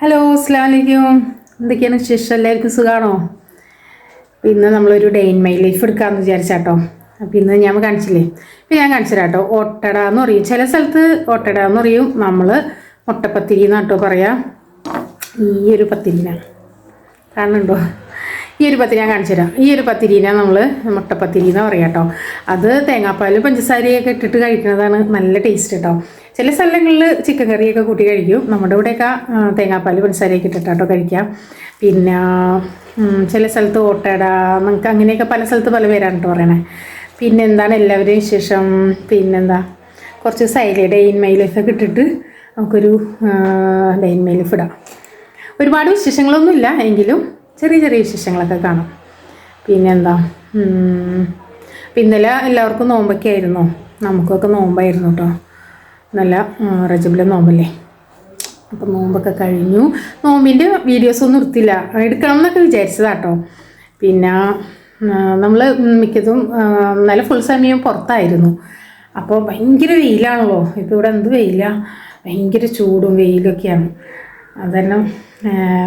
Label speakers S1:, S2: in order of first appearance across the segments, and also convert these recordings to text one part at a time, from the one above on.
S1: Hello അസ്സാം വലൈക്കും എന്തൊക്കെയാണ് വിശേഷം? എല്ലാവർക്കും സുഖമാണോ അപ്പോൾ ഇന്ന് നമ്മളൊരു ഡേ ഇൻ മൈ ലൈഫ് എടുക്കാമെന്ന് വിചാരിച്ചാട്ടോ. അപ്പോൾ ഇന്ന് ഞാൻ കാണിച്ചില്ലേ? ഇപ്പോൾ ഞാൻ കാണിച്ചു കേട്ടോ ഒട്ടട എന്ന് പറയും. ചില സ്ഥലത്ത് ഒട്ടട എന്ന് പറയും. നമ്മൾ മുട്ടപ്പത്തിരി എന്നാട്ടോ പറയാം. ഈ ഒരു പത്തിരിനാണ് കാണുന്നുണ്ടോ? ഈ ഒരു പത്തിരി ഞാൻ കാണിച്ചു തരാം ഈ ഒരു പത്തിരീനെ നമ്മൾ മുട്ടപ്പത്തിരി എന്ന് പറയാം കേട്ടോ അത് തേങ്ങാപ്പാലും പഞ്ചസാരയൊക്കെ ഇട്ടിട്ട് കഴിക്കുന്നതാണ് നല്ല ടേസ്റ്റ് കേട്ടോ ചില സ്ഥലങ്ങളിൽ ചിക്കൻ കറിയൊക്കെ കൂട്ടി കഴിക്കും. നമ്മുടെ ഇവിടെയൊക്കെ തേങ്ങാപ്പാൽ പഞ്ചസാരയൊക്കെ ഇട്ടിട്ടാട്ടോ കഴിക്കാം. പിന്നെ ചില സ്ഥലത്ത് ഓട്ടട നമുക്ക് അങ്ങനെയൊക്കെ പല സ്ഥലത്ത് പല പേരാണ് കേട്ടോ പറയണേ. പിന്നെ എന്താണ് എല്ലാവരും വിശേഷം? പിന്നെന്താ? കുറച്ച് സൈലി ഡെയിൻ മൈ ലൈഫൊക്കെ ഇട്ടിട്ട് നമുക്കൊരു ഡെയിൻ മൈ ഇടാം. ഒരുപാട് വിശേഷങ്ങളൊന്നുമില്ല എങ്കിലും ചെറിയ ചെറിയ വിശേഷങ്ങളൊക്കെ കാണാം. പിന്നെന്താ? ഇന്നലെ എല്ലാവർക്കും നോമ്പൊക്കെ ആയിരുന്നു. നമുക്കൊക്കെ നോമ്പായിരുന്നു കേട്ടോ നല്ല റജബിലെ നോമ്പല്ലേ? അപ്പം നോമ്പൊക്കെ കഴിഞ്ഞു. നോമ്പിന്റെ വീഡിയോസ് ഒന്നും എടുത്തില്ല. എടുക്കണം എന്നൊക്കെ വിചാരിച്ചതാട്ടോ. പിന്നെ നമ്മൾ മിക്കതും നല്ല ഫുൾ സമയം പുറത്തായിരുന്നു. അപ്പോൾ ഭയങ്കര വെയിലാണല്ലോ. ഇപ്പോൾ ഇവിടെ എന്ത് വെയിലാണ് ഭയങ്കര ചൂടും വെയിലൊക്കെയാണ്. അതെല്ലാം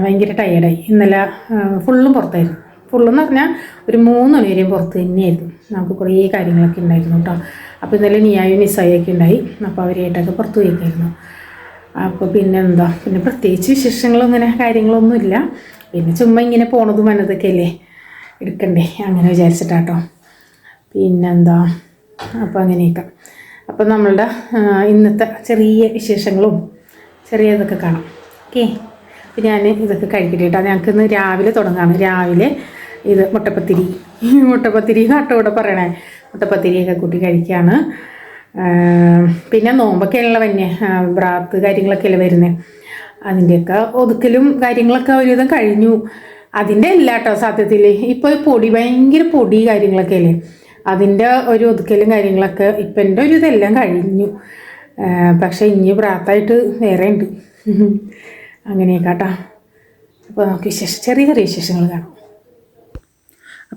S1: ഭയങ്കര ടയേർഡായി ഇന്നലെ ഫുള്ളും പുറത്തായിരുന്നു. ഫുള്ളെന്ന് പറഞ്ഞാൽ ഒരു മൂന്ന് മണി വരെയും പുറത്ത് തന്നെയായിരുന്നു. നമുക്ക് കുറേ കാര്യങ്ങളൊക്കെ ഉണ്ടായിരുന്നു കേട്ടോ അപ്പോൾ ഇന്നലെ നിയായും നിസായൊക്കെ ഉണ്ടായി. അപ്പോൾ അവരായിട്ടൊക്കെ പുറത്ത് പോയിക്കായിരുന്നു. അപ്പോൾ പിന്നെ എന്താ പിന്നെ പ്രത്യേകിച്ച് വിശേഷങ്ങളും അങ്ങനെ കാര്യങ്ങളൊന്നുമില്ല പിന്നെ ചുമ്മാ ഇങ്ങനെ പോണതും വന്നതൊക്കെ അല്ലേ? എടുക്കണ്ടേ? അങ്ങനെ വിചാരിച്ചിട്ടാട്ടോ. പിന്നെന്താ? അപ്പോൾ അങ്ങനെയൊക്കെ. അപ്പോൾ നമ്മളുടെ ഇന്നത്തെ ചെറിയ വിശേഷങ്ങളും ചെറിയ ഇതൊക്കെ കാണാം. ഓക്കെ? അപ്പോൾ ഞാൻ ഇതൊക്കെ കഴിക്കട്ടെ കേട്ടോ. ഞങ്ങൾക്ക് ഇന്ന് രാവിലെ തുടങ്ങാണ്. രാവിലെ ഇത് മുട്ടപ്പത്തിരി. മുട്ടപ്പത്തിരി നാട്ടോടെ പറയണേ? മുട്ടപ്പത്തിരിയൊക്കെ കൂട്ടി കഴിക്കുകയാണ് പിന്നെ നോമ്പൊക്കെ ഉള്ള വന്യ ബ്രാത്ത് കാര്യങ്ങളൊക്കെ അല്ലേ വരുന്നത് അതിന്റെയൊക്കെ ഒതുക്കലും കാര്യങ്ങളൊക്കെ ഒരുവിധം കഴിഞ്ഞു. അതിന്റെ അല്ല കേട്ടോ സത്യത്തിൽ ഇപ്പോൾ പൊടി ഭയങ്കര പൊടി കാര്യങ്ങളൊക്കെ അല്ലേ അതിന്റെ ഒരു ഒതുക്കലും കാര്യങ്ങളൊക്കെ ഇപ്പം എന്റെ ഒരു ഇതെല്ലാം കഴിഞ്ഞു. പക്ഷേ ഇനി പ്രാത്തായിട്ട് വേറെ ഉണ്ട്. അങ്ങനെയൊക്കെ കേട്ടോ അപ്പോൾ നമുക്ക് വിശേഷം ചെറിയ ചെറിയ വിശേഷങ്ങൾ കാണാം.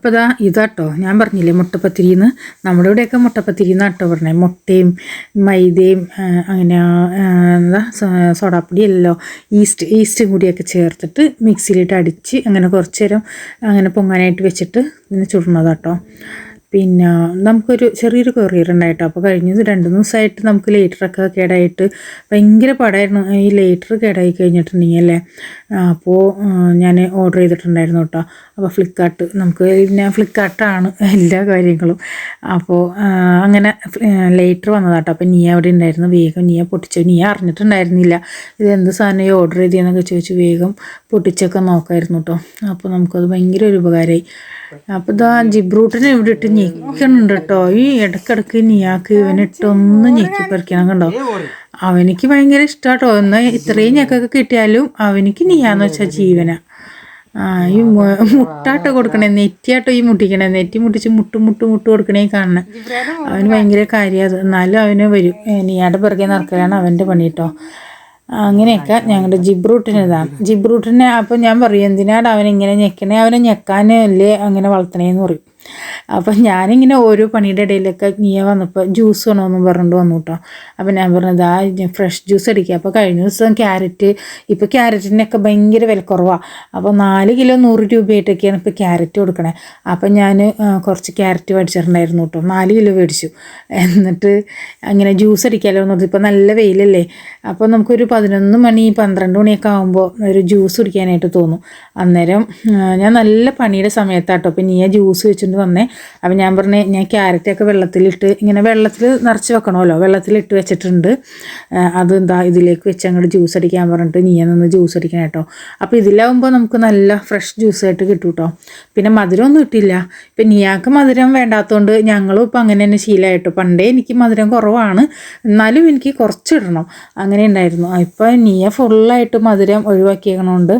S1: അപ്പോൾ ഇതാ ഇതാട്ടോ ഞാൻ പറഞ്ഞില്ലേ മുട്ടപ്പത്തിരിന്ന്. നമ്മുടെ ഇവിടെയൊക്കെ മുട്ടപ്പത്തിരി കേട്ടോ പറഞ്ഞത് മുട്ടയും മൈദയും അങ്ങനെ എന്താ സോഡാപ്പൊടിയല്ലോ ഈസ്റ്റ് ഈസ്റ്റും കൂടിയൊക്കെ ചേർത്തിട്ട് മിക്സിയിലിട്ട് അടിച്ച് അങ്ങനെ കുറച്ച് നേരം അങ്ങനെ പൊങ്ങാനായിട്ട് വെച്ചിട്ട് ഇങ്ങനെ ചുടുന്നതാട്ടോ പിന്നെ നമുക്കൊരു ചെറിയൊരു കൊറിയർ ഉണ്ടായിട്ടോ. അപ്പോൾ കഴിഞ്ഞ രണ്ട് മൂന്ന് ദിവസമായിട്ട് നമുക്ക് ലേറ്ററൊക്കെ കേടായിട്ട് ഭയങ്കര പാടായിരുന്നു. ഈ ലേറ്റർ കേടായി കഴിഞ്ഞിട്ടുണ്ടെങ്കിൽ അല്ലേ? അപ്പോൾ ഞാൻ ഓർഡർ ചെയ്തിട്ടുണ്ടായിരുന്നു കേട്ടോ. അപ്പോൾ ഫ്ലിപ്കാർട്ട് നമുക്ക് പിന്നെ ഫ്ലിപ്കാർട്ടാണ് എല്ലാ കാര്യങ്ങളും. അപ്പോൾ അങ്ങനെ ലേറ്റർ വന്നതാട്ടോ. അപ്പോൾ നീ അവിടെ ഉണ്ടായിരുന്നു. വേഗം നീ പൊട്ടിച്ചു. നീ അറിഞ്ഞിട്ടുണ്ടായിരുന്നില്ല. ഇത് എന്ത് സാധനം ഈ ഓർഡർ ചെയ്തതെന്നൊക്കെ ചോദിച്ച് വേഗം പൊട്ടിച്ചൊക്കെ നോക്കായിരുന്നു കേട്ടോ. അപ്പോൾ നമുക്കത് ഭയങ്കര ഒരു ഉപകാരമായി. അപ്പോൾ ഇതാ ജിബ്രൂട്ടിനെ ഇവിടെ ഇട്ട് ഞെക്കണുണ്ട് കേട്ടോ ഈ ഇടക്കിടക്ക് നീയാക്ക് ഇവനിട്ടൊന്ന് ഞെക്കി പറിക്കണം കണ്ടോ? അവനിക്ക് ഭയങ്കര ഇഷ്ടാട്ടോ. എന്നാ ഇത്രയും ഞെക്കൊക്കെ കിട്ടിയാലും അവനിക്ക് നീയാന്ന് വെച്ചാൽ ജീവന. ആ ഈ മുട്ടാട്ടോ കൊടുക്കണേ നെറ്റിയാട്ടോ ഈ മുട്ടിക്കണേ. നെറ്റി മുട്ടിച്ച് മുട്ട് മുട്ട് മുട്ട് കൊടുക്കണേ കാണണേ. അവന് ഭയങ്കര കാര്യം. എന്നാലും അവന് വരും. നീയാടെ പിറകെ നടക്കലാണ് അവന്റെ പണി കേട്ടോ അങ്ങനെയൊക്കെ ഞങ്ങളുടെ ജിബ്രൂട്ടിന് ഇതാണ് ജിബ്രൂട്ടിനെ അപ്പം ഞാൻ പറയും എന്തിനാണ് അവൻ ഇങ്ങനെ ഞെക്കണേ? അവനെ ഞെക്കാനല്ലേ അങ്ങനെ വളർത്തണേന്ന് പറയും. അപ്പം ഞാനിങ്ങനെ ഓരോ പണിയുടെ ഇടയിലൊക്കെ നീയ വന്നപ്പോൾ ജ്യൂസ് വേണമെന്നും പറഞ്ഞിട്ട് വന്നു കേട്ടോ അപ്പം ഞാൻ പറഞ്ഞത് ആ ഫ്രഷ് ജ്യൂസ് അടിക്കുക അപ്പോൾ കഴിഞ്ഞ ദിവസം ക്യാരറ്റ് ഇപ്പോൾ ക്യാരറ്റിനൊക്കെ ഭയങ്കര വിലക്കുറവാണ് അപ്പോൾ നാല് കിലോ നൂറ് രൂപയായിട്ടൊക്കെയാണ് ഇപ്പോൾ ക്യാരറ്റ് കൊടുക്കണേ. അപ്പം ഞാൻ കുറച്ച് ക്യാരറ്റ് മേടിച്ചിട്ടുണ്ടായിരുന്നു കേട്ടോ നാല് കിലോ മേടിച്ചു. എന്നിട്ട് അങ്ങനെ ജ്യൂസ് അടിക്കാമല്ലോ എന്നത് ഇപ്പോൾ നല്ല വെയിലല്ലേ. അപ്പോൾ നമുക്കൊരു പതിനൊന്ന് മണി പന്ത്രണ്ട് മണിയൊക്കെ ആകുമ്പോൾ ഒരു ജ്യൂസ് കുടിക്കാനായിട്ട് തോന്നും. അന്നേരം ഞാൻ നല്ല പണിയുടെ സമയത്താട്ടോ. അപ്പം നീ ജ്യൂസ് വെച്ചിട്ട് വന്നേ. അപ്പം ഞാൻ പറഞ്ഞേ ഞാൻ ക്യാരറ്റൊക്കെ വെള്ളത്തിലിട്ട് ഇങ്ങനെ വെള്ളത്തിൽ നിറച്ച് വെക്കണമല്ലോ. വെള്ളത്തിലിട്ട് വെച്ചിട്ടുണ്ട്. അത് എന്താ ഇതിലേക്ക് വെച്ച് അങ്ങോട്ട് ജ്യൂസ് അടിക്കാൻ പറഞ്ഞിട്ട് നീ നിന്ന് ജ്യൂസ് അടിക്കണം കേട്ടോ. അപ്പോൾ ഇതിലാവുമ്പോൾ നമുക്ക് നല്ല ഫ്രഷ് ജ്യൂസ് ആയിട്ട് കിട്ടും കേട്ടോ. പിന്നെ മധുരമൊന്നും ഇട്ടില്ല. ഇപ്പം നീയാക്ക് മധുരം വേണ്ടാത്തതുകൊണ്ട് ഞങ്ങളും ഇപ്പം അങ്ങനെ തന്നെ ശീലമായിട്ടോ പണ്ടേ എനിക്ക് മധുരം കുറവാണ്. എന്നാലും എനിക്ക് കുറച്ച് ഇടണം. അങ്ങനെ ഉണ്ടായിരുന്നു. ഇപ്പം നീയ ഫുള്ളായിട്ട് മധുരം ഒഴിവാക്കിയേക്കണോണ്ട്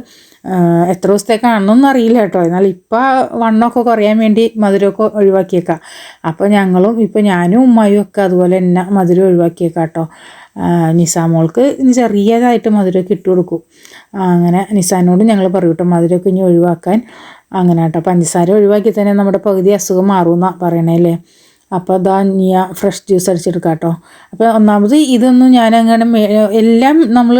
S1: എത്ര ദിവസത്തേക്കാണെന്നൊന്നും അറിയില്ല കേട്ടോ. എന്നാൽ ഇപ്പം വണ്ണമൊക്കെ കുറയാൻ വേണ്ടി മധുരമൊക്കെ ഒഴിവാക്കിയേക്കാം. അപ്പോൾ ഞങ്ങളും ഇപ്പം ഞാനും ഉമ്മയും ഒക്കെ അതുപോലെ തന്നെ മധുരം ഒഴിവാക്കിയേക്കാം കേട്ടോ നിസാമോൾക്ക് ഇനി ചെറിയതായിട്ട് മധുരമൊക്കെ ഇട്ട് കൊടുക്കും. അങ്ങനെ നിസാനോട് ഞങ്ങൾ പറയും കേട്ടോ മധുരമൊക്കെ ഇനി ഒഴിവാക്കാൻ. അങ്ങനെ കേട്ടോ പഞ്ചസാര ഒഴിവാക്കി തന്നെ നമ്മുടെ പകുതി അസുഖം മാറുമെന്നാണ് പറയണേ അല്ലേ? അപ്പോൾ അതാ നിയ ഫ്രഷ് ജ്യൂസ് അടിച്ചെടുക്കാം കേട്ടോ അപ്പോൾ ഒന്നാമത് ഇതൊന്നും ഞാൻ അങ്ങനെ എല്ലാം നമ്മൾ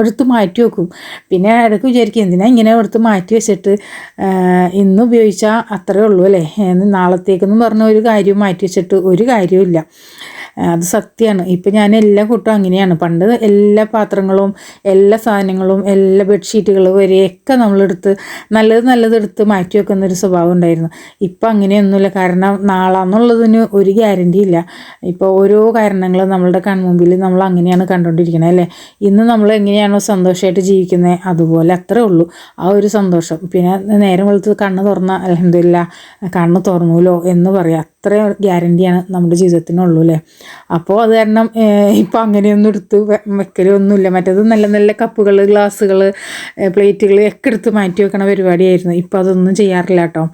S1: എടുത്ത് മാറ്റി വെക്കും. പിന്നെ ഇടയ്ക്ക് വിചാരിക്കും എന്തിനാ ഇങ്ങനെ എടുത്ത് മാറ്റി വെച്ചിട്ട്? ഇന്ന് ഉപയോഗിച്ചാൽ അത്രേ ഉള്ളൂ അല്ലേ? നാളത്തേക്കെന്ന് പറഞ്ഞ ഒരു കാര്യവും മാറ്റി വെച്ചിട്ട് ഒരു കാര്യവും ഇല്ല. അത് സത്യമാണ് ഇപ്പം ഞാൻ എല്ലാ കൂട്ടും അങ്ങനെയാണ്. പണ്ട് എല്ലാ പാത്രങ്ങളും എല്ലാ സാധനങ്ങളും എല്ലാ ബെഡ്ഷീറ്റുകളും വരെയൊക്കെ നമ്മളെടുത്ത് നല്ലത് നല്ലത് എടുത്ത് മാറ്റി വെക്കുന്ന ഒരു സ്വഭാവം ഉണ്ടായിരുന്നു. ഇപ്പം അങ്ങനെയൊന്നുമില്ല. കാരണം നാളാന്നുള്ളതിന് ഒരു ഗ്യാരണ്ടി ഇല്ല. ഇപ്പോൾ ഓരോ കാരണങ്ങൾ നമ്മളുടെ കൺമുമ്പിൽ നമ്മൾ അങ്ങനെയാണ് കണ്ടുകൊണ്ടിരിക്കുന്നത് അല്ലേ? ഇന്ന് നമ്മൾ എങ്ങനെയാണോ സന്തോഷമായിട്ട് ജീവിക്കുന്നത് അതുപോലെ അത്രേ ഉള്ളൂ. ആ ഒരു സന്തോഷം. പിന്നെ നേരം വെളുത്ത് കണ്ണ് തുറന്ന അലഹമില്ല കണ്ണ് തുറന്നുല്ലോ എന്ന് പറയാം. അത്ര ഗ്യാരണ്ടിയാണ് നമ്മുടെ ജീവിതത്തിനുള്ളൂ അല്ലേ? അപ്പോൾ അത് കാരണം ഇപ്പം അങ്ങനെയൊന്നും എടുത്ത് വെക്കലൊന്നുമില്ല. മറ്റേത് നല്ല നല്ല കപ്പുകൾ ഗ്ലാസ്സുകൾ പ്ലേറ്റുകൾ ഒക്കെ എടുത്ത് മാറ്റി വെക്കണ പരിപാടിയായിരുന്നു. ഇപ്പോൾ അതൊന്നും ചെയ്യാറില്ല കേട്ടോ.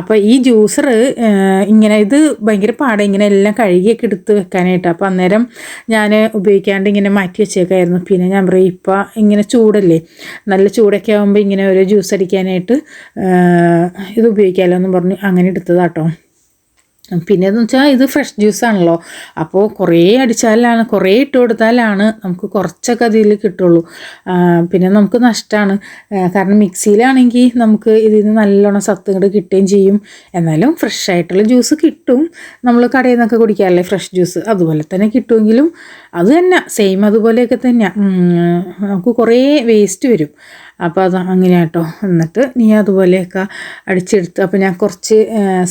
S1: അപ്പോൾ ഈ ജ്യൂസർ ഇങ്ങനെ ഇത് ഭയങ്കര പാടെ. ഇങ്ങനെ എല്ലാം കഴുകിയൊക്കെ എടുത്ത് വെക്കാനായിട്ട്. അപ്പോൾ അന്നേരം ഞാൻ ഉപയോഗിക്കാണ്ട് ഇങ്ങനെ മാറ്റി വെച്ചേക്കായിരുന്നു. പിന്നെ ഞാൻ പറയും ഇപ്പം ഇങ്ങനെ ചൂടല്ലേ? നല്ല ചൂടൊക്കെ ആകുമ്പോൾ ഇങ്ങനെ ഓരോ ജ്യൂസ് അടിക്കാനായിട്ട് ഇത് ഉപയോഗിക്കാമല്ലോ എന്ന് പറഞ്ഞ് അങ്ങനെ എടുത്തതാട്ടോ പിന്നെയെന്ന് വെച്ചാൽ ഇത് ഫ്രഷ് ജ്യൂസ് ആണല്ലോ. അപ്പോൾ കുറേ അടിച്ചാലാണ് കുറേ ഇട്ട് കൊടുത്താലാണ് നമുക്ക് കുറച്ചൊക്കെ അതിൽ കിട്ടുള്ളൂ. പിന്നെ നമുക്ക് നഷ്ടമാണ് കാരണം മിക്സിയിലാണെങ്കിൽ നമുക്ക് ഇതിൽ നിന്ന് നല്ലോണം സത്തുകൾ കിട്ടുകയും ചെയ്യും. എന്നാലും ഫ്രഷ് ആയിട്ടുള്ള ജ്യൂസ് കിട്ടും. നമ്മൾ കടയിൽ നിന്നൊക്കെ കുടിക്കാറില്ലേ ഫ്രഷ് ജ്യൂസ് അതുപോലെ തന്നെ കിട്ടുമെങ്കിലും അത് തന്നെ സെയിം അതുപോലെയൊക്കെ തന്നെ നമുക്ക് കുറേ വേസ്റ്റ് വരും. അപ്പോൾ അത് അങ്ങനെ കേട്ടോ എന്നിട്ട് നീ അതുപോലെയൊക്കെ അടിച്ചെടുത്ത് അപ്പോൾ ഞാൻ കുറച്ച്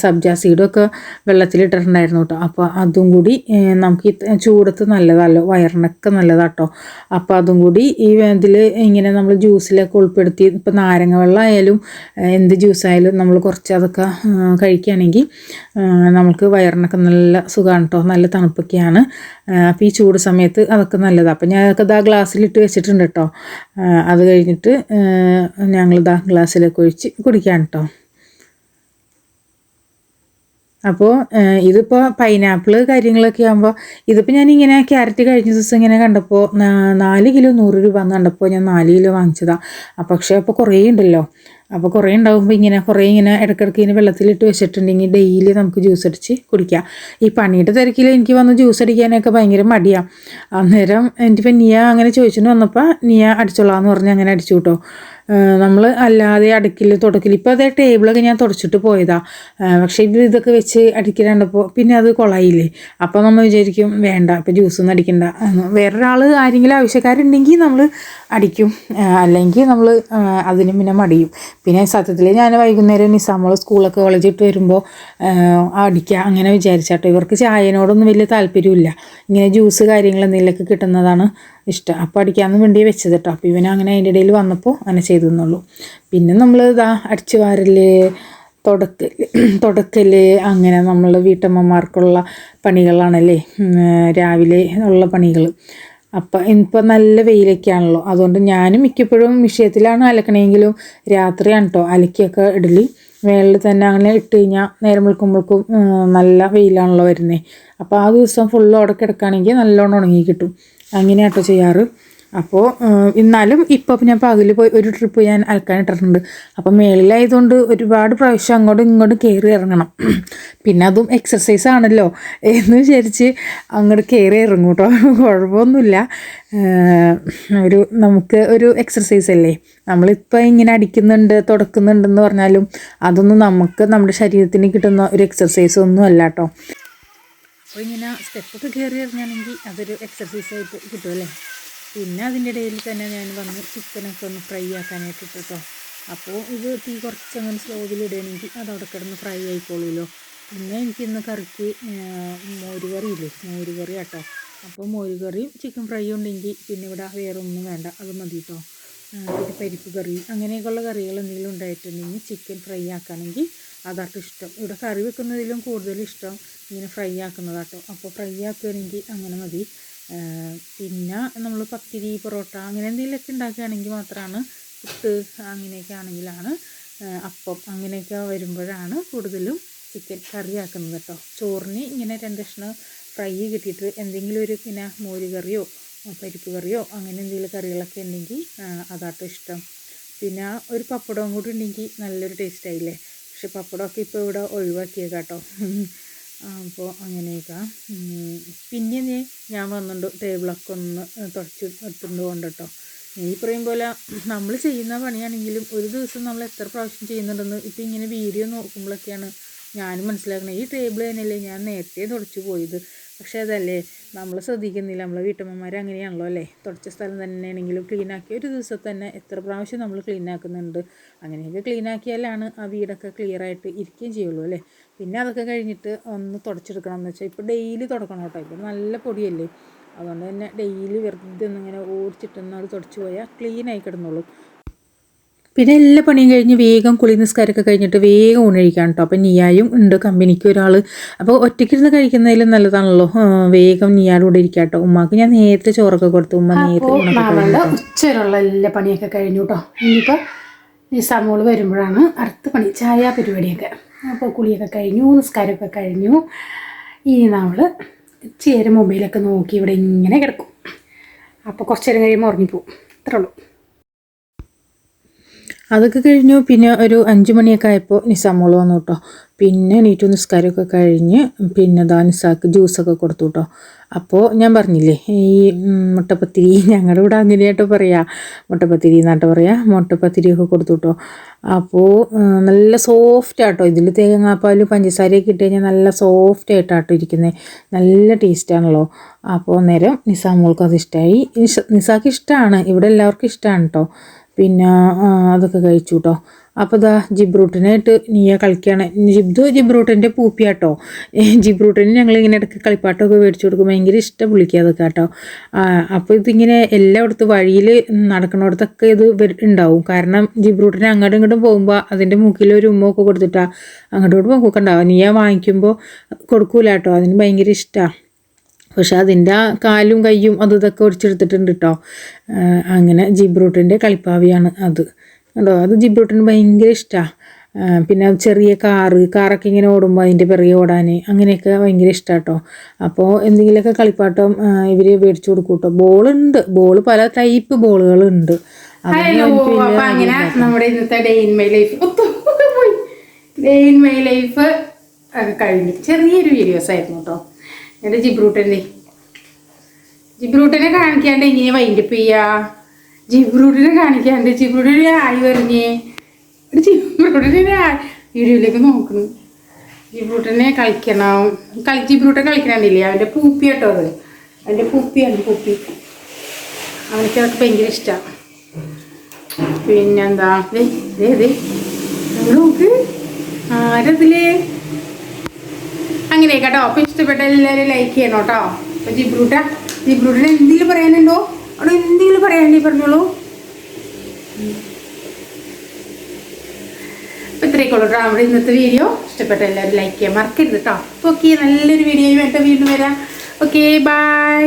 S1: സബ്ജാ സീഡൊക്കെ വെള്ളത്തിലിട്ടിട്ടുണ്ടായിരുന്നു കേട്ടോ അപ്പോൾ അതും കൂടി നമുക്ക് ഈ ചൂടത്ത് നല്ലതല്ലോ വയറിനൊക്കെ നല്ലതാട്ടോ. അപ്പോൾ അതും കൂടി ഈ ഇതിൽ ഇങ്ങനെ നമ്മൾ ജ്യൂസിലൊക്കെ ഉൾപ്പെടുത്തി ഇപ്പോൾ നാരങ്ങ വെള്ളം ആയാലും ഏ, എന്ത് ജ്യൂസായാലും നമ്മൾ കുറച്ച് അതൊക്കെ കഴിക്കുകയാണെങ്കിൽ നമുക്ക് വയറിനൊക്കെ നല്ല സുഖമാണ് കേട്ടോ നല്ല തണുപ്പൊക്കെയാണ്. അപ്പോൾ ഈ ചൂട് സമയത്ത് അതൊക്കെ നല്ലതാണ് അപ്പം ഞാൻ അതൊക്കെ ഇതാ ഗ്ലാസ്സിലിട്ട് വെച്ചിട്ടുണ്ട് കേട്ടോ അത് കഴിഞ്ഞിട്ട് ഞങ്ങളിതാ ഗ്ലാസ്സിലൊക്കെ ഒഴിച്ച് കുടിക്കാം കേട്ടോ അപ്പോൾ ഇതിപ്പോൾ പൈനാപ്പിൾ കാര്യങ്ങളൊക്കെ ആകുമ്പോൾ ഇതിപ്പോൾ ഇങ്ങനെ ക്യാരറ്റ് കഴിഞ്ഞ ദിവസം ഇങ്ങനെ കണ്ടപ്പോൾ നാല് കിലോ നൂറ് രൂപ എന്ന് കണ്ടപ്പോൾ ഞാൻ നാല് കിലോ വാങ്ങിച്ചതാണ് അപ്പോൾ പക്ഷേ അപ്പോൾ കുറേ ഉണ്ടല്ലോ. അപ്പോൾ കുറേ ഉണ്ടാകുമ്പോൾ ഇങ്ങനെ കുറേ ഇങ്ങനെ ഇടയ്ക്കിടയ്ക്ക് ഇങ്ങനെ വെള്ളത്തിലിട്ട് വെച്ചിട്ടുണ്ടെങ്കിൽ ഡെയിലി നമുക്ക് ജ്യൂസ് അടിച്ച് കുടിക്കാം. ഈ പണിയുടെ തിരക്കിൽ എനിക്ക് വന്ന് ജ്യൂസ് അടിക്കാനൊക്കെ ഭയങ്കര മടിയാണ് അന്നേരം എനിക്കിപ്പോൾ നിയ അങ്ങനെ ചോദിച്ചിട്ട് വന്നപ്പോൾ നിയ അടിച്ചോളാന്ന് പറഞ്ഞ് അങ്ങനെ അടിച്ചു കേട്ടോ. നമ്മൾ അല്ലാതെ അടുക്കിൽ തുടക്കിൽ ഇപ്പോൾ അതേ ടേബിളൊക്കെ ഞാൻ തുടച്ചിട്ട് പോയതാ. പക്ഷേ ഇത് ഇതൊക്കെ വെച്ച് അടിക്കലാണ്ടപ്പോൾ പിന്നെ അത് കൊളായില്ലേ. അപ്പോൾ നമ്മൾ വിചാരിക്കും വേണ്ട ഇപ്പോൾ ജ്യൂസൊന്നും അടിക്കണ്ട. വേറൊരാൾ ആരെങ്കിലും ആവശ്യക്കാരുണ്ടെങ്കിൽ നമ്മൾ അടിക്കും. അല്ലെങ്കിൽ നമ്മൾ അതിന് പിന്നെ മടിയും. പിന്നെ സത്യത്തിൽ ഞാൻ വൈകുന്നേരം നിസാമോൾ സ്കൂളൊക്കെ കോളേജിട്ട് വരുമ്പോൾ അടിക്കുക അങ്ങനെ വിചാരിച്ചാട്ടോ. ഇവർക്ക് ചായനോടൊന്നും വലിയ താല്പര്യമില്ല ഇങ്ങനെ ജ്യൂസ് കാര്യങ്ങൾ എന്തെങ്കിലുമൊക്കെ കിട്ടുന്നതാണ് ഇഷ്ടം. അപ്പോൾ അടിക്കാമെന്ന് വേണ്ടി വെച്ചത് കേട്ടോ അപ്പോൾ ഇവനങ്ങനെ അതിന്റെ ഇടയിൽ വന്നപ്പോൾ അങ്ങനെ ചെയ്തു എന്നുള്ളൂ പിന്നെ നമ്മൾ ഇതാ അടിച്ചു വാരൽ തുടക്ക തുടക്കൽ അങ്ങനെ നമ്മൾ വീട്ടമ്മമാർക്കുള്ള പണികളാണല്ലേ? രാവിലെ ഉള്ള പണികൾ അപ്പം ഇപ്പം നല്ല വെയിലൊക്കെയാണല്ലോ. അതുകൊണ്ട് ഞാനും മിക്കപ്പോഴും വിഷയത്തിലാണ് അലക്കണമെങ്കിലും രാത്രിയാണ് കേട്ടോ അലക്കിയൊക്കെ ഇടൽ. മേളിൽ തന്നെ അങ്ങനെ ഇട്ട് കഴിഞ്ഞാൽ നേരം വിളിക്കുമ്പോഴേക്കും നല്ല വെയിലാണല്ലോ വരുന്നത് അപ്പോൾ ആ ദിവസം ഫുള്ള് അവിടെ നല്ലോണം ഉണങ്ങി കിട്ടും. അങ്ങനെയാണ് കേട്ടോ ചെയ്യാറ് അപ്പോൾ എന്നാലും ഇപ്പോൾ ഞാൻ പകൽ പോയി ഒരു ട്രിപ്പ് ഞാൻ അലക്കാൻ ഇട്ടിട്ടുണ്ട്. അപ്പം മേളിലായതുകൊണ്ട് ഒരുപാട് പ്രാവശ്യം അങ്ങോട്ടും ഇങ്ങോട്ടും കയറി ഇറങ്ങണം. പിന്നെ അതും എക്സസൈസ് ആണല്ലോ. എന്ന് വിചാരിച്ച് അങ്ങോട്ട് കയറി ഇറങ്ങും കേട്ടോ കുഴപ്പമൊന്നുമില്ല. ഒരു നമുക്ക് ഒരു എക്സസൈസ് അല്ലേ? നമ്മളിപ്പോൾ ഇങ്ങനെ അടിക്കുന്നുണ്ട് തുടക്കുന്നുണ്ടെന്ന് പറഞ്ഞാലും അതൊന്നും നമുക്ക് നമ്മുടെ ശരീരത്തിന് കിട്ടുന്ന ഒരു എക്സസൈസ് ഒന്നും അല്ല കേട്ടോ അപ്പോൾ ഇങ്ങനെ സ്റ്റെപ്പൊക്കെ കയറി ഇറങ്ങുകയാണെങ്കിൽ അതൊരു എക്സസൈസ് ആയിട്ട് കിട്ടുമല്ലേ പിന്നെ അതിന്റെ ഇടയിൽ തന്നെ ഞാൻ വന്ന് ചിക്കനൊക്കെ ഒന്ന് ഫ്രൈ ആക്കാനായിട്ട് ഇട്ടു കേട്ടോ അപ്പോൾ ഇത് തീ കുറച്ച് അങ്ങനെ സ്ലോവിൽ ഇടുകയാണെങ്കിൽ അതവിടെ കിടന്ന് ഫ്രൈ ആയിക്കോളൂല്ലോ പിന്നെ എനിക്ക് ഇന്ന് കറിക്ക് മോര് ഇല്ലേ? മോര് കറി കേട്ടോ അപ്പോൾ മോര് കറിയും ചിക്കൻ ഫ്രൈയും ഉണ്ടെങ്കിൽ പിന്നെ ഇവിടെ വേറെ ഒന്നും വേണ്ട അത് മതി കേട്ടോ പിന്നെ പരിപ്പ് കറി അങ്ങനെയൊക്കെയുള്ള കറികൾ എന്തെങ്കിലും ഉണ്ടായിട്ടുണ്ടെങ്കിൽ ചിക്കൻ ഫ്രൈ ആക്കുകയാണെങ്കിൽ അതാട്ടോ ഇഷ്ടം. ഇവിടെ കറി വെക്കുന്നതിലും കൂടുതൽ ഇഷ്ടം ഇങ്ങനെ ഫ്രൈ ആക്കുന്നതാട്ടോ. അപ്പോൾ ഫ്രൈ ആക്കുകയാണെങ്കിൽ അങ്ങനെ മതി. പിന്നെ നമ്മൾ പത്തിരി പൊറോട്ട അങ്ങനെ എന്തെങ്കിലുമൊക്കെ ഉണ്ടാക്കുകയാണെങ്കിൽ മാത്രമാണ് പുട്ട് അങ്ങനെയൊക്കെ ആണെങ്കിലാണ് അപ്പം അങ്ങനെയൊക്കെ വരുമ്പോഴാണ് കൂടുതലും ചിക്കൻ കറി ആക്കുന്നത് കേട്ടോ. ചോറിന് ഇങ്ങനെ രണ്ട് കഷ്ണം ഫ്രൈ കിട്ടിയിട്ട് എന്തെങ്കിലും ഒരു പിന്നെ മോര് കറിയോ പരിപ്പ് കറിയോ അങ്ങനെ എന്തെങ്കിലും കറികളൊക്കെ ഉണ്ടെങ്കിൽ അതാട്ടോ ഇഷ്ടം. പിന്നെ ഒരു പപ്പടവും കൂടി ഉണ്ടെങ്കിൽ നല്ലൊരു ടേസ്റ്റ് ആയില്ലേ? പക്ഷെ പപ്പടമൊക്കെ ഇപ്പോൾ ഇവിടെ ഒഴിവാക്കിയ കേട്ടോ അപ്പോൾ അങ്ങനെയൊക്കെ. പിന്നെ നീ ഞാൻ വന്നിട്ട് ടേബിളൊക്കെ ഒന്ന് തുടച്ച് എടുത്തുകൊണ്ട് കൊണ്ട് കേട്ടോ ഈ പറയും പോലെ നമ്മൾ ചെയ്യുന്ന പണിയാണെങ്കിലും ഒരു ദിവസം നമ്മൾ എത്ര പ്രാവശ്യം ചെയ്യുന്നുണ്ടെന്ന് ഇപ്പം ഇങ്ങനെ വീഡിയോ നോക്കുമ്പോഴൊക്കെയാണ് ഞാനും മനസ്സിലാക്കുന്നത്. ഈ ടേബിൾ തന്നെയല്ലേ ഞാൻ നേരത്തെ തുടച്ചു പോയത്. പക്ഷേ അതല്ലേ നമ്മൾ ശ്രദ്ധിക്കുന്നില്ല. നമ്മളെ വീട്ടമ്മമാർ അങ്ങനെയാണല്ലോ അല്ലേ? തുടച്ച സ്ഥലം തന്നെയാണെങ്കിലും ക്ലീൻ ആക്കി ഒരു ദിവസം തന്നെ എത്ര പ്രാവശ്യം നമ്മൾ ക്ലീൻ ആക്കുന്നുണ്ട് അങ്ങനെയൊക്കെ ക്ലീൻ ആക്കിയാലാണ് ആ വീടൊക്കെ ക്ലിയർ ആയിട്ട് ഇരിക്കുകയും ചെയ്യുള്ളൂ അല്ലേ? പിന്നെ അതൊക്കെ കഴിഞ്ഞിട്ട് ഒന്ന് തുടച്ചെടുക്കണം എന്ന് വെച്ചാൽ ഇപ്പോൾ ഡെയിലി തുടക്കണം കേട്ടോ. ഇപ്പോൾ നല്ല പൊടിയല്ലേ? അതുകൊണ്ട് തന്നെ ഡെയിലി വെറുതെ ഒന്നിങ്ങനെ ഓടിച്ചിട്ടൊന്നും അത് തുടച്ച് പോയാൽ ക്ലീൻ ആയി കിടന്നോളൂ. പിന്നെ എല്ലാ പണിയും കഴിഞ്ഞ് വേഗം കുളി നിസ്കാരമൊക്കെ കഴിഞ്ഞിട്ട് വേഗം ഊണഴിക്കാൻ കേട്ടോ അപ്പം നീയായും ഉണ്ട് കമ്പനിക്ക് ഒരാൾ. അപ്പോൾ ഒറ്റയ്ക്കിരുന്ന് കഴിക്കുന്നതിലും നല്ലതാണല്ലോ. വേഗം നിയാടെ കൂടെ ഇരിക്കാം കേട്ടോ ഉമ്മാക്ക് ഞാൻ നേരത്തെ ചോറൊക്കെ കൊടുത്തു. ഉമ്മ നേരത്തെ
S2: ഉച്ചവരെയുള്ള എല്ലാ പണിയൊക്കെ കഴിഞ്ഞു കേട്ടോ ഇനിയിപ്പോൾ നിസാമോൾ വരുമ്പോഴാണ് അടുത്ത പണി ചായ പരിപാടിയൊക്കെ. അപ്പോൾ കുളിയൊക്കെ കഴിഞ്ഞു നിസ്കാരമൊക്കെ കഴിഞ്ഞു. ഇനി നമ്മൾ ചേരും മൊബൈലൊക്കെ നോക്കി ഇവിടെ ഇങ്ങനെ കിടക്കും. അപ്പോൾ കുറച്ച് നേരം കഴിയുമ്പോൾ ഉറങ്ങിപ്പോവും. അത്രേ ഉള്ളൂ.
S1: അതൊക്കെ കഴിഞ്ഞു. പിന്നെ ഒരു അഞ്ച് മണിയൊക്കെ ആയപ്പോൾ നിസാമോൾ വന്നു കേട്ടോ പിന്നെ നീറ്റു നിസ്കാരമൊക്കെ കഴിഞ്ഞ് പിന്നെ ദാ നിസാക്ക് ജ്യൂസൊക്കെ കൊടുത്തു കേട്ടോ അപ്പോൾ ഞാൻ പറഞ്ഞില്ലേ ഈ മുട്ടപ്പത്തിരി ഞങ്ങളുടെ ഇവിടെ അങ്ങനെയായിട്ട് പറയാ. മുട്ടപ്പത്തിരി എന്നാട്ട് പറയാ. മുട്ടപ്പത്തിരിയൊക്കെ കൊടുത്തു കേട്ടോ അപ്പോൾ നല്ല സോഫ്റ്റ് ആട്ടോ. ഇതിൽ തേങ്ങാപ്പാലും പഞ്ചസാരയൊക്കെ ഇട്ട് കഴിഞ്ഞാൽ നല്ല സോഫ്റ്റ് ആയിട്ടാട്ടോ ഇരിക്കുന്നത് നല്ല ടേസ്റ്റാണല്ലോ അപ്പോൾ നേരം നിസാമോൾക്ക് അത് ഇഷ്ടമായി നിസാക്ക് ഇഷ്ടമാണ് ഇവിടെ എല്ലാവർക്കും ഇഷ്ടമാണ് കേട്ടോ പിന്നെ അതൊക്കെ കഴിച്ചു കേട്ടോ അപ്പോൾ ഇതാ ജിബ്രൂട്ടിനായിട്ട് നീയ കളിക്കുകയാണ് ജിബ്ദു ജിബ്രൂട്ടിന്റെ പൂപ്പിയാട്ടോ. ജിബ്രൂട്ടിന് ഞങ്ങളിങ്ങനെ ഇടയ്ക്ക് കളിപ്പാട്ടമൊക്കെ മേടിച്ചു കൊടുക്കും. ഭയങ്കര ഇഷ്ടം വിളിക്കുക അതൊക്കെ കേട്ടോ അപ്പോൾ ഇതിങ്ങനെ എല്ലായിടത്തും വഴിയിൽ നടക്കുന്നിടത്തൊക്കെ ഇത് ഉണ്ടാവും. കാരണം ജിബ്രൂട്ടിന് അങ്ങോട്ടും ഇങ്ങോട്ടും പോകുമ്പോൾ അതിന്റെ മൂക്കിൽ ഒരു ഉമ്മൊക്കെ കൊടുത്തിട്ടാ അങ്ങോട്ടും ഇങ്ങോട്ടും പോക്കൊക്കെ ഉണ്ടാവും. നീയ വാങ്ങിക്കുമ്പോൾ കൊടുക്കൂല കേട്ടോ അതിന് ഭയങ്കര ഇഷ്ടമാണ് പക്ഷെ അതിന്റെ ആ കാലും കയ്യും അതും ഇതൊക്കെ ഒടിച്ചെടുത്തിട്ടുണ്ട് കേട്ടോ അങ്ങനെ ജിബ്രൂട്ടിന്റെ കളിപ്പാവിയാണ് അത്. കേട്ടോ അത് ജിബ്രൂട്ടിന് ഭയങ്കര ഇഷ്ടമാണ് പിന്നെ ചെറിയ കാറ് കാറൊക്കെ ഇങ്ങനെ ഓടുമ്പോൾ അതിന്റെ പിറകെ ഓടാൻ അങ്ങനെയൊക്കെ ഭയങ്കര ഇഷ്ടമാണ് കേട്ടോ അപ്പോൾ എന്തെങ്കിലുമൊക്കെ കളിപ്പാട്ടം ഇവർ മേടിച്ചു കൊടുക്കും കേട്ടോ ബോളുണ്ട്. ബോൾ പല ടൈപ്പ് ബോളുകളുണ്ട്.
S2: അങ്ങനെ നമ്മുടെ ഇന്നത്തെ day in my life day in my life കഴിഞ്ഞു. ചെറിയൊരു വീഡിയോസ് ആയിരുന്നു കേട്ടോ എന്റെ ജിബ്രൂട്ടന്റെ ജിബ്രൂട്ടിനെ കാണിക്കാണ്ട് ഇങ്ങനെ വൈൻഡപ്പ് ചെയ്യാ? ജിബ്രൂട്ടിനെ കാണിക്കാണ്ട് ജിബ്രൂട്ടിനെ ആയി പറഞ്ഞേ. ജിബ്രൂട്ടിനെ വീഡിയോയിലേക്ക് നോക്കുന്നു ജിബ്രൂട്ടിനെ കളിക്കണം. കളി ജിബ്രൂട്ടൻ കളിക്കണില്ലേ അവന്റെ പൂപ്പി കേട്ടോ അത്. അവന്റെ പൂപ്പിയാണ് പൂപ്പി. അവനക്ക് അതൊക്കെ ഭയങ്കര ഇഷ്ടമാണ് പിന്നെന്താ? ദേ ദേ ദേ. നോക്ക്. ആരതിൽ? അങ്ങനെ കേട്ടോ. അപ്പൊ ഇഷ്ടപ്പെട്ട എല്ലാവരും ലൈക്ക് ചെയ്യണം കേട്ടോ. അപ്പൊ ജിബ്രൂട്ട ജിബ്രൂട്ടിന് എന്തെങ്കിലും പറയാനുണ്ടോ? അവിടെ എന്തെങ്കിലും പറയാനുണ്ടേ പറഞ്ഞോളൂ. അപ്പൊ ഇത്രയൊക്കെയുള്ളൂ കേട്ടോ നമ്മുടെ ഇന്നത്തെ വീഡിയോ ഇഷ്ടപ്പെട്ട എല്ലാവരും ലൈക്ക് ചെയ്യാൻ മറക്കരുത് കേട്ടോ. ഓക്കെ നല്ലൊരു വീഡിയോ വേണ്ട വീണ്ടും വരാം. Okay bye